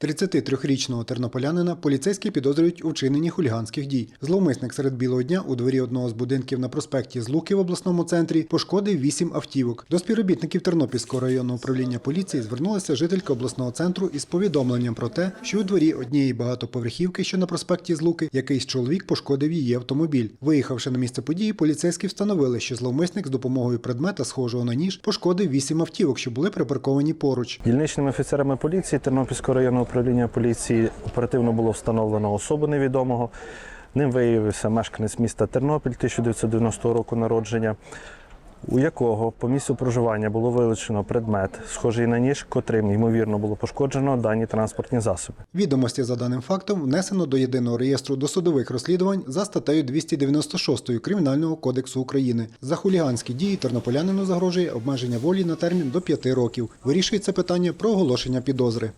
33-річного тернополянина поліцейські підозрюють у вчиненні хуліганських дій. Зловмисник серед білого дня у дворі одного з будинків на проспекті Злуки в обласному центрі пошкодив вісім автівок. До співробітників Тернопільського районного управління поліції звернулася жителька обласного центру із повідомленням про те, що у дворі однієї багатоповерхівки, що на проспекті Злуки, якийсь чоловік пошкодив її автомобіль. Виїхавши на місце події, поліцейські встановили, що зловмисник з допомогою предмета, схожого на ніж, пошкодив вісім автівок, що були припарковані поруч. Дільничними офіцерами поліції Тернопільського районного управління поліції оперативно було встановлено особу невідомого. Ним виявився мешканець міста Тернопіль 1990 року народження, у якого по місцю проживання було вилучено предмет, схожий на ніж, котрим ймовірно було пошкоджено дані транспортні засоби. Відомості за даним фактом внесено до єдиного реєстру досудових розслідувань за статтею 296 Кримінального кодексу України. За хуліганські дії тернополянину загрожує обмеження волі на термін до 5 років. Вирішується питання про оголошення підозри.